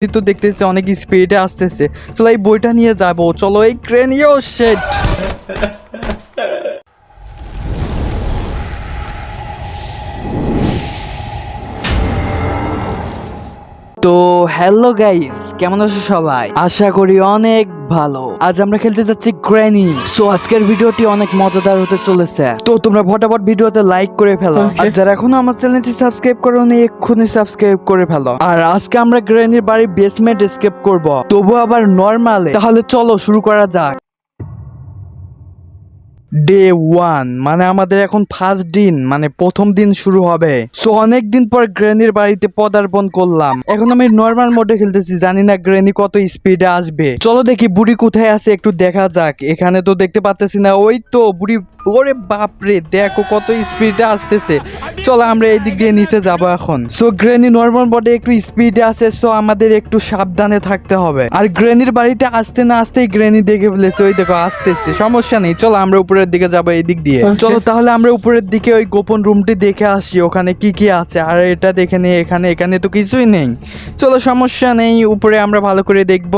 তো দেখতেছি অনেক স্পিডে আসতেছে। চলো এই বইটা নিয়ে যাব। চলো এই ক্রেন ইও শেট হ্যালো গাইস কেমন আছো সবাই? আশা করি অনেক ভালো। আজ আমরা খেলতে যাচ্ছি গ্র্যানি। সো আজকের ভিডিওটি অনেক মজাদার হতে চলেছে। তো তোমরা ফটাফট ভিডিওতে লাইক করে ফেলো। আর যারা এখনও আমার চ্যানেলটি সাবস্ক্রাইব করো নি এক্ষুনি সাবস্ক্রাইব করে ফেলো। আর আজকে আমরা গ্র্যানির বাড়ির বেসমেন্ট স্কেপ করব। তবু আবার নর্মালে তাহলে চলো শুরু করা যাক। ডে ওয়ান মানে আমাদের এখন ফার্স্ট দিন মানে প্রথম দিন শুরু হবে। সো অনেক দিন পর গ্রেনির বাড়িতে পদার্পণ করলাম। এখন আমি নর্মাল মোডে খেলতেছি, জানি না গ্রেনি কত স্পিডে আসবে। চলো দেখি বুড়ি কোথায় আছে, একটু দেখা যাক। এখানে তো দেখতে পাচ্তেছি না, ওই তো বুড়ি, ওরে বাপরে, দেখো কত স্পিডে আসতেছে। চলো আমরা এই দিক দিয়ে নিচে যাব এখন। সো গ্রেনি নর্মাল মোডে একটু স্পিডে আছে সো আমাদের একটু সাবধানে থাকতে হবে। আর গ্রেনির বাড়িতে আসতে না আসতেই গ্রেনি দেখে ফেলেছে, ওই দেখো, আসতেছে, সমস্যা নেই, চলো আমরা উপরের দিকে যাব এই দিক দিয়ে চলো তাহলে আমরা উপরের দিকে ওই গোপন রুমটি দেখে আসি ওখানে কি কি আছে। আর এটা দেখে নিই এখানে এখানে তো কিছুই নেই। চলো সমস্যা নেই উপরে আমরা ভালো করে দেখব।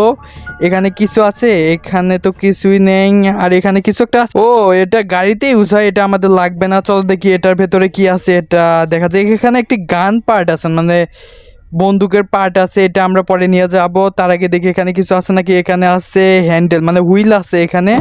এখানে কিছু আছে? এখানে তো কিছুই নেই। আর এখানে কিছু একটা আছে। ও এটা গাড়িতে ইউজ হয় এটা আমাদের লাগবে না। চলো দেখি এটার ভেতরে কি আছে এটা দেখা যায় এখানে একটি গান পার্ট আছে মানে বন্দুকের পার্ট আছে, এটা আমরা পরে নিয়ে যাব। তার আগে দেখি এখানে কিছু আছে নাকি? এখানে আছে হ্যান্ডেল মানে হুইল আছে এখানে।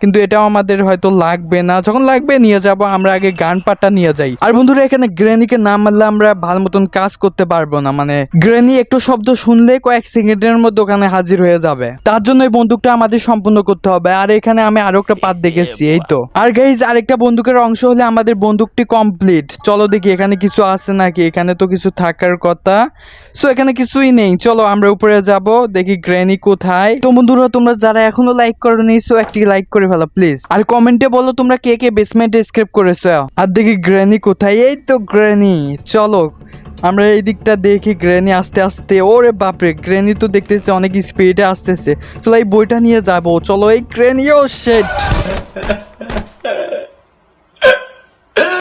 কিন্তু এটাও আমাদের হয়তো লাগবে না। যখন লাগবে নিয়ে যাব, আমরা আগে গান পার্টটা নিয়ে যাই। আর বন্ধুরা, এখানে গ্রেনিকে না মারলে আমরা ভালো মতন কাজ করতে পারব না। মানে গ্রেনি একটু শব্দ শুনলে কয়েক সেকেন্ডের মধ্যে ওখানে হাজির হয়ে যাবে। তার জন্য এই বন্দুকটা আমাদের সম্পূর্ণ করতে হবে। আর এখানে আমি আরও একটা পাত দেখেছি, এই তো। আর গাইজ আরেকটা বন্দুকের অংশ হলে আমাদের বন্দুকটি কমপ্লিট চলো দেখি এখানে কিছু আছে নাকি? এখানে তো কিছু থাকার কথা। সো এখানে কিছুই নেই। চলো, আমরা উপরে যাব, দেখি গ্র্যানি কোথায়। তো বন্ধুরা, তোমরা যারা এখনও লাইক করোনি সো একটি লাইক করে ফেলো প্লিজ আর কমেন্টে বলো তোমরা কে কে বেসমেন্টে স্ক্রিপ করেছ। আর দেখি গ্র্যানি কোথায়। এই তো গ্র্যানি চলো, আমরা এই দিকটা দেখি গ্রেনি আস্তে আস্তে। ওরে বাপরে, গ্রেনি তো দেখতেছি অনেক স্পিডে আসতেছে। চলো, এই বইটা নিয়ে যাব। চলো, এই গ্রেনিও শেট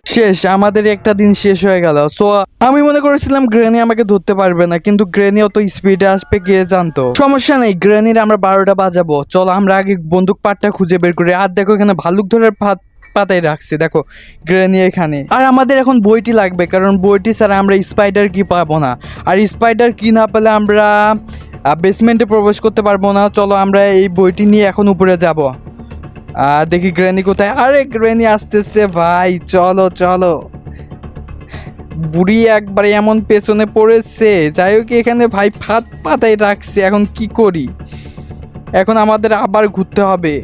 শেষ, আমাদের একটা দিন শেষ হয়ে গেল। সো আমি মনে করেছিলাম গ্রেনি আমাকে ধরতে পারবে না, কিন্তু গ্রেনি অত স্পিডে আসবে কে জানতো? সমস্যা নেই গ্রেনির আমরা বারোটা বাজাবো। চলো, আমরা আগে বন্দুক পাটটা খুঁজে বের করি। আর দেখো, এখানে ভালুক ধরার পাত, পাতায় রাখছি। দেখো গ্রেনি এখানে। আর আমাদের এখন বইটি লাগবে, কারণ বইটি ছাড়া আমরা স্পাইডার কি পাবো না? আর স্পাইডার কি না পেলে আমরা বেসমেন্টে প্রবেশ করতে পারব না। চলো, আমরা এই বইটি নিয়ে এখন উপরে যাব। দেখি গ্রেনি কোথায়? আরে গ্রেনি আসতেছে ভাই, চলো চলো। বুড়ি একবারে এমন পেছনে পড়েছে, যাই হোক এখানে ভাই ফাত পাতায় রাখছে, এখন কি করি? এখন আমাদের আবার ঘুরতে হবে।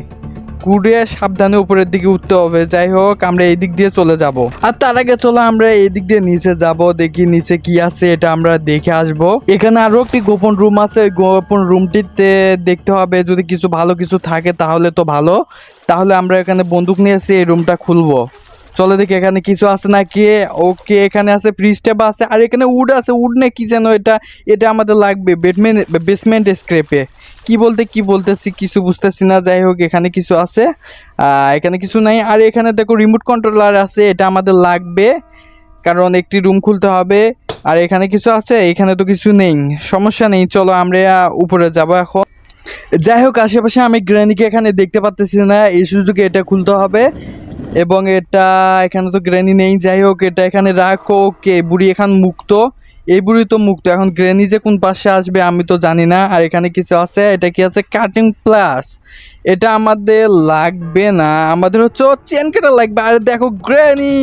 ঘুরে সাবধানে উপরের দিকে উঠতে হবে। যাই হোক, আমরা এই দিক দিয়ে চলে যাব। আর তার আগে চলো, আমরা এই দিক দিয়ে নিচে যাব। দেখি নিচে কি আছে, এটা আমরা দেখে আসব। এখানে আরও একটি গোপন রুম আছে। ওই গোপন রুমটিতে দেখতে হবে, যদি কিছু ভালো কিছু থাকে তাহলে তো ভালো। তাহলে আমরা এখানে বন্দুক নিয়ে এসে এই রুমটা খুলবো। চলো দেখি এখানে কিছু আছে নাকি? ওকে, এখানে আছে প্রিস্টেপ আছে, আর এখানে উড আছে, উড না কি যেন এটা? এটা আমাদের লাগবে বেটমেন বেসমেন্ট স্ক্রেপে কি বলতে, কি বলতেছি, কিছু বুঝতেছি না, যাই হোক, এখানে কিছু আছে। এখানে কিছু নাই। আর এখানে দেখো রিমোট কন্ট্রোলার আছে, এটা আমাদের লাগবে, কারণ একটি রুম খুলতে হবে। আর এখানে কিছু আছে, এখানে তো কিছু নেই। সমস্যা নেই, চলো আমরা উপরে যাব এখন। যাই হোক, আশেপাশে আমি গ্র্যানিকে এখানে দেখতে পাচ্তেছি না, এই সুযোগে এটা খুলতে হবে। এবং এটা এখানে তো গ্র্যানি নেই, যাই হোক, এটা এখানে রাখো, ওকে, বুড়ি এখান মুক্ত। এই বুড়ি তো মুক্ত, এখন গ্র্যানি যে কোন পাশে আসবে আমি তো জানি না। আর এখানে কিছু আছে, এটা কি আছে? কাটিং প্লাস এটা আমাদের লাগবে না, আমাদের হচ্ছে চেন কেটা লাগবে। আর দেখো গ্র্যানি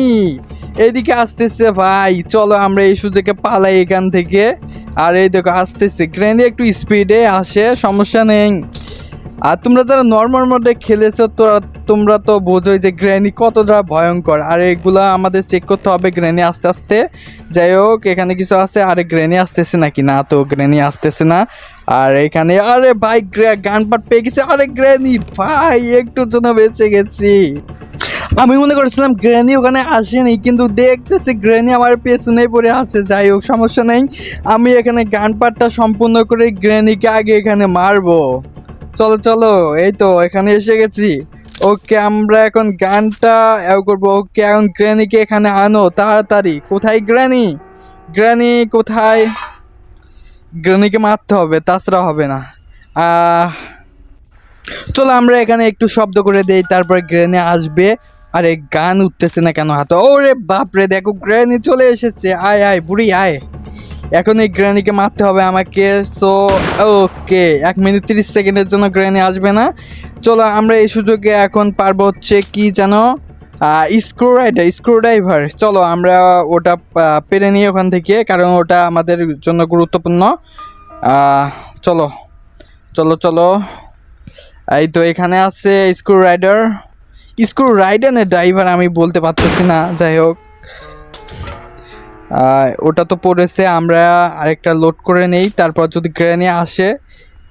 এইদিকে আসতেছে ভাই, চলো আমরা এই সুযোগে পালাই এখান থেকে। আর এই দেখো, আসতেছে। গ্র্যানি একটু স্পিডে আসে, সমস্যা নেই। আর তোমরা যারা নর্মাল মোডে খেলেছো, তোরা, তোমরা তো বোঝোই যে গ্র্যানি কতটা ভয়ঙ্কর। আর এগুলা আমাদের চেক করতে হবে গ্র্যানি আস্তে আস্তে। যাই হোক, এখানে কিছু আছে, আরে গ্র্যানি আসতেছে নাকি? না তো গ্র্যানি আসতেছে না। আর এখানে, আরে ভাই গান পাট পেয়ে গেছে। আরে গ্র্যানি ভাই একটু জন্য বেঁচে গেছি। আমি মনে করেছিলাম গ্র্যানি ওখানে আসেনি, কিন্তু দেখতেছি গ্র্যানি আমার পেছনে পড়ে আছে। যাই হোক, সমস্যা নেই। আমি এখানে গান পাটটা সম্পূর্ণ করে গ্র্যানিকে আগে এখানে মারবো। চলো চলো, এই তো, এখানে এসে গেছি। ওকে, আমরা এখন গানটা এও করব। ওকে, এখন গ্র্যানিকে এখানে আনো, তাড়াতাড়ি। কোথায় গ্র্যানি? গ্র্যানি কোথায়? গ্রেনিকে মারতে হবে, তাছাড়া হবে না। চলো, আমরা এখানে একটু শব্দ করে দেই, তারপর গ্রেনে আসবে। আরে, গান উঠতেছে না কেন হাতে? ওরে বাপরে, দেখো গ্রেনি চলে এসেছে। আয় আয়, বুড়ি, আয়। এখন এই গ্রেনিকে মারতে হবে আমাকে সো ওকে এক মিনিট তিরিশ সেকেন্ডের জন্য গ্রেনি আসবে না। চলো, আমরা এই সুযোগে এখন পারব হচ্ছে কি যেন স্ক্রু রাইডার স্ক্রু ড্রাইভার চলো, আমরা ওটা পেরে নিই ওখান থেকে, কারণ ওটা আমাদের জন্য গুরুত্বপূর্ণ। চলো চলো চলো। এই তো এখানে আছে স্ক্রু রাইডার স্ক্রু রাইডার না ড্রাইভার আমি বলতে পারতেছি না, যাই হোক। ওটা তো পড়েছে, আমরা আরেকটা লোড করে নেই, তারপর যদি গ্রেনি আসে,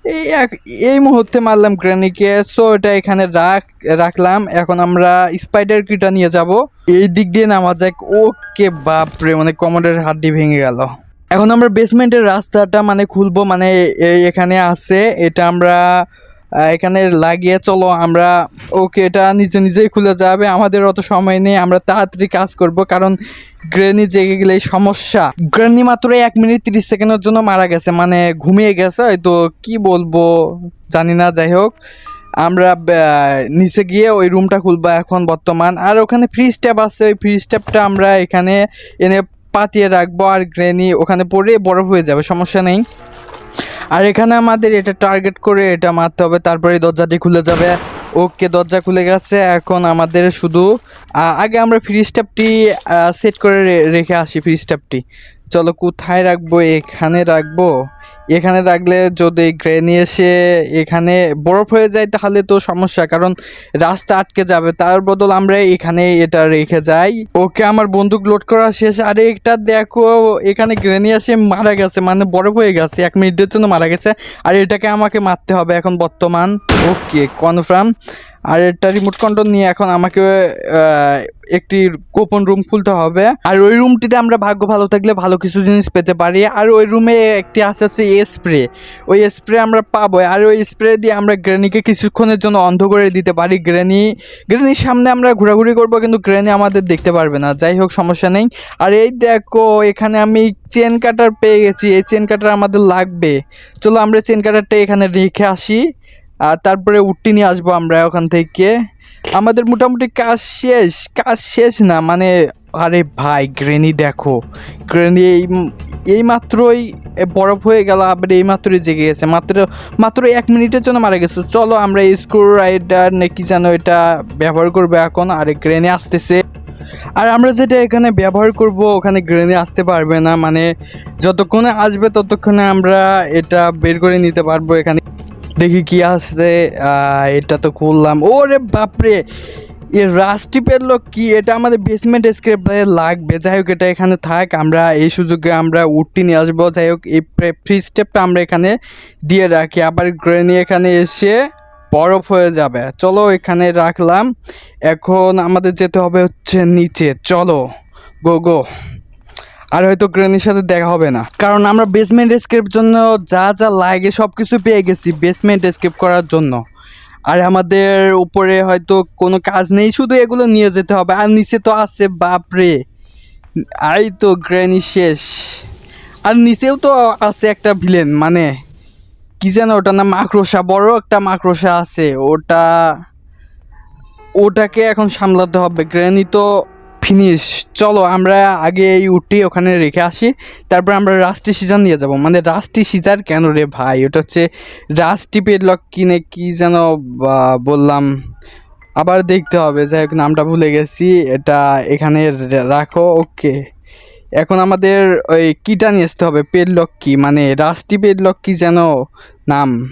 এই এক- এই মুহূর্তে মারলাম গ্রেনিকে সো এটা এখানে রাখ, রাখলাম, এখন আমরা স্পাইডার কিটা নিয়ে যাব। এই দিক দিয়ে নামা যাক, ওকে বাপরে মানে কমোডের হাড্ডি ভেঙে গেল। এখন আমরা বেসমেন্টের রাস্তাটা মানে খুলবো মানে এখানে আছে, এটা আমরা এখানে লাগিয়ে চলো, আমরা ওকে এটা নিজে নিজেই খুলে যাবে। আমাদের অত সময় নেই, আমরা তাড়াতাড়ি কাজ করব, কারণ গ্রেনি জেগে গেলে সমস্যা। গ্রেনি মাত্র এক মিনিট তিরিশ সেকেন্ডের জন্য মারা গেছে মানে ঘুমিয়ে গেছে, হয়তো কি বলব, জানি না, যাই হোক। আমরা নিচে গিয়ে ওই রুমটা খুলবো এখন বর্তমান। আর ওখানে ফ্রি স্টেপ আছে, ওই ফ্রি স্টেপটা আমরা এখানে এনে পাতিয়ে রাখব, আর গ্রেনি ওখানে পড়ে বরফ হয়ে যাবে, সমস্যা নেই। আর এখানে আমাদের এটা টার্গেট করে এটা মারতে হবে, তারপরে দরজাটি খুলে যাবে। ওকে, দরজা খুলে গেছে। এখন আমাদের শুধু আগে আমরা ফ্রি স্টেপটি সেট করে রেখে আসি ফ্রি স্টেপটি চলো, কোথায় রাখব? এখানে রাখব? এখানে রাখলে যদি গ্রেনি এসে এখানে বরফ হয়ে যায় তাহলে তো সমস্যা, কারণ রাস্তা আটকে যাবে। তার বদল আমরা এখানে এটা রেখে যাই। ওকে, আমার বন্দুক লোড করা শেষ। আরে, এটা দেখো, এখানে গ্রেনি এসে মারা গেছে মানে বরফ হয়ে গেছে, এক মিনিটের জন্য মারা গেছে। আর এটাকে আমাকে মারতে হবে এখন বর্তমান। ওকে কনফার্ম আর এটা রিমোট কন্ট্রোল নিয়ে এখন আমাকে একটি গোপন রুম খুলতে হবে। আর ওই রুমটিতে আমরা ভাগ্য ভালো থাকলে ভালো কিছু জিনিস পেতে পারি। আর ওই রুমে একটি আছে হচ্ছে স্প্রে ওই স্প্রে আমরা পাবো। আর ওই স্প্রে দিয়ে আমরা গ্রেনিকে কিছুক্ষণের জন্য অন্ধ করে দিতে পারি। গ্রেনি গ্রেনির সামনে আমরা ঘোরাঘুরি করব, কিন্তু গ্রেনি আমাদের দেখতে পারবে না। যাই হোক, সমস্যা নেই। আর এই দেখো, এখানে আমি চেন কাটার পেয়ে গেছি। এই চেন কাটার আমাদের লাগবে। চলো আমরা চেন কাটারটা এখানে রেখে আসি। আর তারপরে উঠতে নিয়ে আসব আমরা ওখান থেকে। আমাদের মোটামুটি কাজ শেষ কাজ শেষ না মানে আরে ভাই গ্রেনি দেখো গ্রেনি এই এই মাত্রই বরফ হয়ে গেল, আবার এই মাত্রই জেগে গেছে, মাত্র মাত্র এক মিনিটের জন্য মারা গেছে। চলো আমরা স্ক্রু রাইডার নাকি যেন এটা ব্যবহার করব এখন, আর গ্রেনে আসতেছে। আর আমরা যেটা এখানে ব্যবহার করব, ওখানে গ্রেনে আসতে পারবে না মানে যতক্ষণে আসবে ততক্ষণে আমরা এটা বের করে নিতে পারব এখানে। দেখি কি আসছে এটা তো খুললাম। ওরে বাপরে! এ রাস্টি পেরলো কি? এটা আমাদের বেসমেন্ট স্ক্রেপ লাগবে। যাই হোক, এটা এখানে থাক। আমরা এই সুযোগে আমরা উঠটি নিয়ে আসব। যাই হোক, এই ফ্রি স্টেপটা আমরা এখানে দিয়ে রাখি। আবার গ্রেনি এখানে এসে বরফ হয়ে যাবে। চলো, এখানে রাখলাম। এখন আমাদের যেতে হবে হচ্ছে নিচে। চলো গো গো আর হয়তো গ্রেনির সাথে দেখা হবে না। কারণ আমরা বেসমেন্ট এসকেপ জন্য যা যা লাগে সব কিছু পেয়ে গেছি বেসমেন্ট এসকেপ করার জন্য। আর আমাদের উপরে হয়তো কোনো কাজ নেই, শুধু এগুলো নিয়ে যেতে হবে। আর নিচে তো আছে, বাপরে! আই তো গ্রেনি শেষ। আর নিচেও তো আছে একটা ভিলেন মানে কি যেন ওটা না মাকড়সা, বড় একটা মাকড়সা আছে। ওটা, ওটাকে এখন সামলাতে হবে। গ্রেনি তো ফিনিশ চলো, আমরা আগে এই উঠি ওখানে রেখে আসি। তারপর আমরা রাস্টি সিজার নিয়ে যাব। মানে রাস্টি সিজার কেন রে ভাই? ওটা হচ্ছে রাস্টি পেডলক কিনে কি যেন বললাম। আবার দেখতে হবে। যাই হোক, নামটা ভুলে গেছি। এটা এখানে রাখো, ওকে। এখন আমাদের ওই কিটা নিয়ে আসতে হবে। পেডলক কি? মানে রাস্টি পেডলক কি যেন নাম।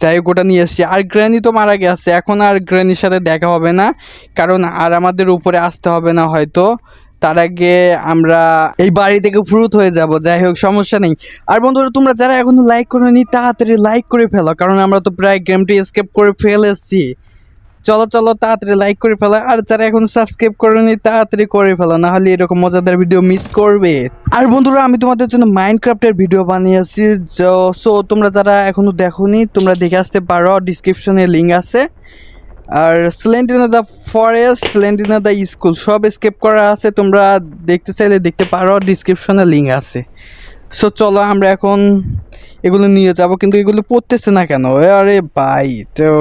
যাই হোক, ওটা নিয়ে এসছি। আর গ্র্যানি তো মারা গেছে। এখন আর গ্র্যানির সাথে দেখা হবে না। কারণ আর আমাদের উপরে আসতে হবে না হয়তো। তার আগে আমরা এই বাড়ি থেকে ফ্রুত হয়ে যাব। যাই হোক, সমস্যা নেই। আর বন্ধুরা, তোমরা যারা এখনও লাইক করে নি তাড়াতাড়ি লাইক করে ফেলো। কারণ আমরা তো প্রায় গেমটি স্কেপ করে ফেলেছি। চলো চলো, তাড়াতাড়ি লাইক করে ফেলো। আর যারা এখন সাবস্ক্রাইব করেনি, তাড়াতাড়ি করে ফেলো না হলে এরকম মজাদার ভিডিও মিস করবে। আর বন্ধুরা, আমি তোমাদের জন্য মাইনক্রাফটের ভিডিও বানিয়েছি। সো তোমরা যারা এখনও দেখোনি, তোমরা দেখে আসতে পারো। ডিসক্রিপশনে লিঙ্ক আছে। আর Slendrina the forest Slendrina the school সব স্কেপ করা আছে। তোমরা দেখতে চাইলে দেখতে পারো ডিসক্রিপশনে লিঙ্ক আছে। সো চলো, আমরা এখন এগুলো নিয়ে যাব, কিন্তু এগুলো পড়তেছে না কেন? আরে ভাই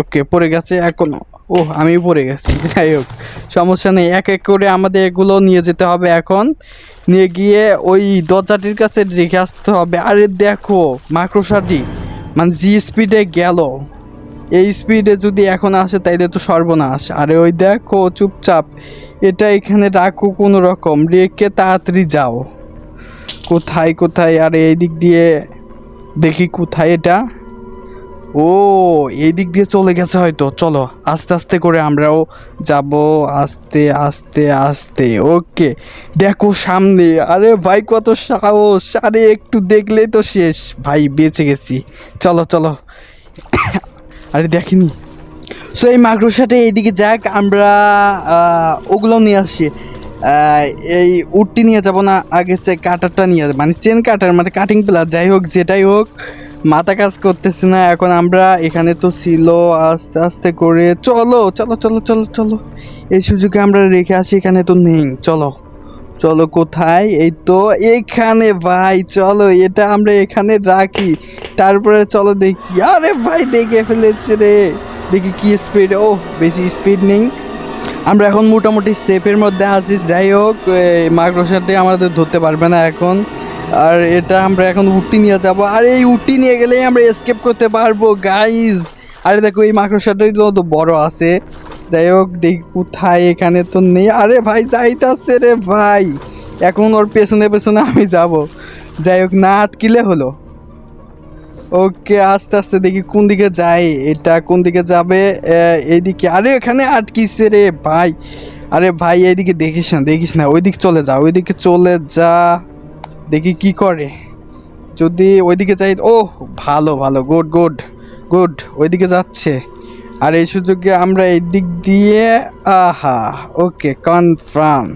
ওকে পড়ে গেছে এখনও। ও আমি পড়ে গেছি, যাই হোক। সমস্যা নেই, এক এক করে আমাদের এগুলো নিয়ে যেতে হবে এখন। নিয়ে গিয়ে ওই দরজাটির কাছে রেখে আসতে হবে। আরে দেখো, মাকড়সাটি মানে জি স্পিডে গেল, এই স্পিডে যদি এখন আসে তাইলে তো সর্বনাশ। আরে ওই দেখো, চুপচাপ, এটা এখানে রাখো কোনো রকম, রেখে তাড়াতাড়ি যাও। কোথায় কোথায়, আরে এই দিক দিয়ে দেখি কোথায় এটা। ও, এই দিক দিয়ে চলে গেছে হয়তো। চলো, আস্তে আস্তে করে আমরাও যাব। আস্তে আস্তে আস্তে। ওকে, দেখো সামনে। আরে ভাই, কত সাহস। আরে, একটু দেখলেই তো শেষ। ভাই, বেঁচে গেছি। চলো চলো। আরে, দেখিনি। সো এই মাকড়সাটা এইদিকে যাক, আমরা ওগুলো নিয়ে আসি। এই উটটি নিয়ে যাব না, আগে চে কাটারটা নিয়ে মানে চেন কাটার মানে কাটিং প্লাস যাই হোক, যেটাই হোক। মাথা কাজ করতেছে না, এখন আমরা এখানে তো ছিল, আস্তে আস্তে করে। চলো চলো চলো চলো চলো। এই সুযোগে আমরা রেখে আসি, এখানে তো নেই। চলো চলো কোথায়? এই তো এখানে, ভাই, চলো, এটা আমরা এখানে রাখি। তারপরে চলো দেখি। আরে ভাই, দেখে ফেলেছে রে। দেখি কি স্পিড ও বেশি স্পিড নেই। আমরা এখন মোটামুটি সেফের মধ্যে আছি। যাই হোক মাইক্রোসফটে আমাদের ধরতে পারবে না এখন। আর এটা আমরা এখন উটি নিয়ে যাব। আর এই উটি নিয়ে গেলেই আমরা এসকেপ করতে পারব গাইজ আরে দেখো, এই মাইক্রোসফটটাই তো বড় আছে। যাই হোক, দেখি কোথায়, এখানে তো নেই। আরে ভাই, যাইতাছে রে ভাই। এখন ওর পেছনে পেছনে আমি যাব। যাই হোক, না আটকিলে হলো। ওকে, আস্তে আস্তে দেখি কোন দিকে যায় এটা কোন দিকে যাবে? এইদিকে। আরে, এখানে আটকিছে রে ভাই। আরে ভাই, এইদিকে দেখিস না দেখিস না। ওইদিকে চলে যা, ওইদিকে চলে যা। দেখি কি করে। যদি ওইদিকে যাই, ও, ভালো ভালো গুড গুড গুড ওইদিকে যাচ্ছে। আর এই সুযোগে আমরা এই দিক দিয়ে, আহা, ওকে কনফার্ম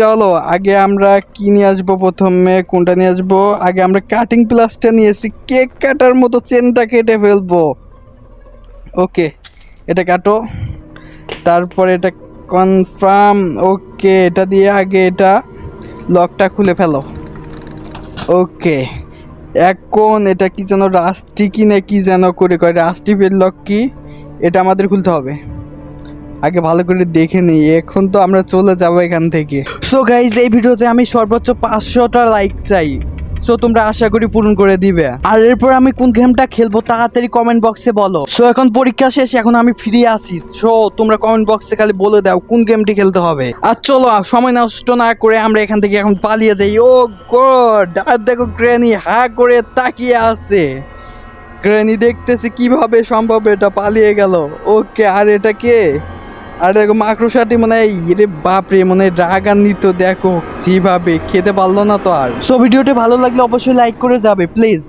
চলো, আগে আমরা কি নিয়ে আসব প্রথমে, কোনটা নিয়ে আসব? আগে আমরা কাটিং প্লাসটা নিয়ে এসেছি, কেক কাটার মতো চেনটা কেটে ফেলব। ওকে এটা কাটো। তারপর এটা কনফার্ম ওকে এটা দিয়ে আগে এটা লকটা খুলে ফেলো। ওকে এখন এটা কি যেন রাস্টি কি না কি যেন করে কয় রাস্টিপের লক কি? এটা আমাদের খুলতে হবে। আগে ভালো করে দেখে নিই, এখন তো আমরা চলে যাব এখান থেকে। সো গাইজ এই ভিডিওতে আমি সর্বোচ্চ পাঁচশোটা লাইক চাই। সো তোমরা আশা করি পূরণ করে দিবে। আর এরপর আমি কোন গেমটা খেলব তাড়াতাড়ি কমেন্ট বক্সে বলো। সো এখন পরীক্ষা শেষ, এখন আমি ফ্রি আছি। সো তোমরা কমেন্ট বক্সে খালি বলে দাও কোন গেমটি খেলতে হবে। আর চলো সময় নষ্ট না করে আমরা এখান থেকে এখন পালিয়ে যাই। ও গড আর দেখো গ্রেনি হা করে তাকিয়ে আছে। গ্রেনি দেখতেছি কীভাবে সম্ভব এটা পালিয়ে গেল। ওকে আর এটা কে? আর দেখো মাকড়সাটি মানে হয় রে বাপরে মানে রাগান্বিত, দেখো, যেভাবে, খেতে পারল না তো আর। সো ভিডিওটি ভালো লাগলে অবশ্যই লাইক করে যাবে প্লিজ